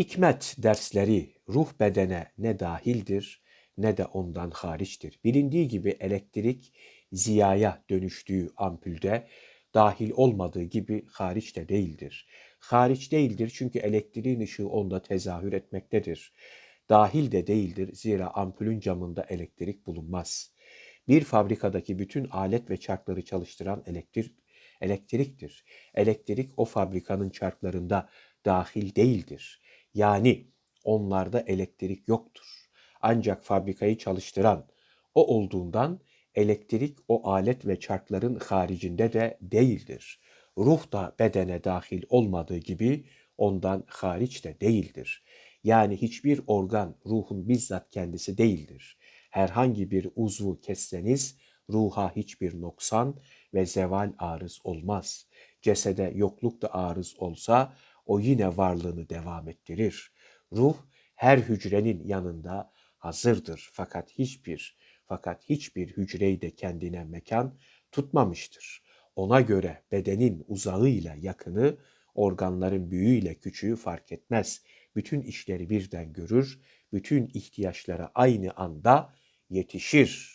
Hikmet dersleri ruh bedene ne dahildir ne de ondan hariçtir. Bilindiği gibi elektrik ziyaya dönüştüğü ampulde dahil olmadığı gibi hariç de değildir. Hariç değildir çünkü elektriğin ışığı onda tezahür etmektedir. Dahil de değildir zira ampulün camında elektrik bulunmaz. Bir fabrikadaki bütün alet ve çarkları çalıştıran elektrik elektriktir. Elektrik o fabrikanın çarklarında dahil değildir. Yani onlarda elektrik yoktur. Ancak fabrikayı çalıştıran o olduğundan elektrik o alet ve çarkların haricinde de değildir. Ruh da bedene dahil olmadığı gibi ondan hariç de değildir. Yani hiçbir organ ruhun bizzat kendisi değildir. Herhangi bir uzvu kesseniz ruha hiçbir noksan ve zeval arız olmaz. Cesede yokluk da arız olsa o yine varlığını devam ettirir. Ruh her hücrenin yanında hazırdır fakat hiçbir fakat hiçbir hücreyi de kendine mekan tutmamıştır. Ona göre bedenin uzağıyla yakını, organların büyüğüyle küçüğü fark etmez. Bütün işleri birden görür, bütün ihtiyaçlara aynı anda yetişir.